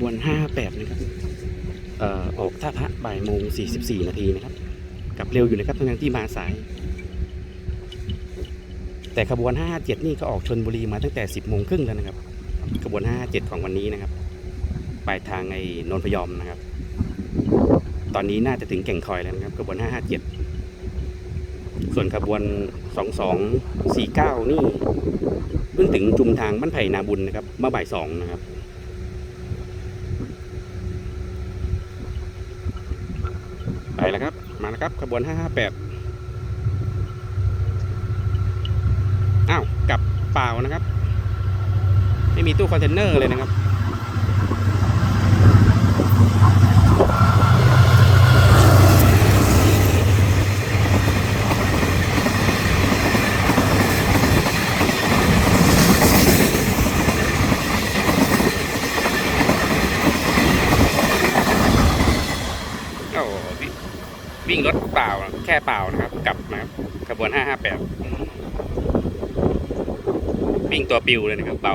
558 นะครับออกท่าพระบ่ายโมง 44 นาทีนะครับ กลับเร็วอยู่นะครับทั้งที่มาสาย แต่ขบวน 557 นี่ก็ออกชนบุรีมาตั้งแต่ 10 โมงครึ่งแล้วนะครับ ขบวน 557 ของวันนี้นะครับ ปลายทางไอ้นนทพยอมนะครับ ตอนนี้น่าจะถึงแก่งคอยแล้วนะครับ ขบวน 557 ส่วนขบวน 2249 นี่เพิ่งถึงจุมทางบ้านไผ่นาบุญนะครับ เมื่อบ่ายสองนะครับ ไป แล้วครับ มาแล้วครับขบวน 558 อ้าวกลับเปล่านะครับ ไม่มีตู้คอนเทนเนอร์เลยนะครับโอ้โห วิ่งรถเปล่าแค่เปล่านะครับ กลับนะครับขบวน 558 วิ่งตัวปิวเลยนะครับเบา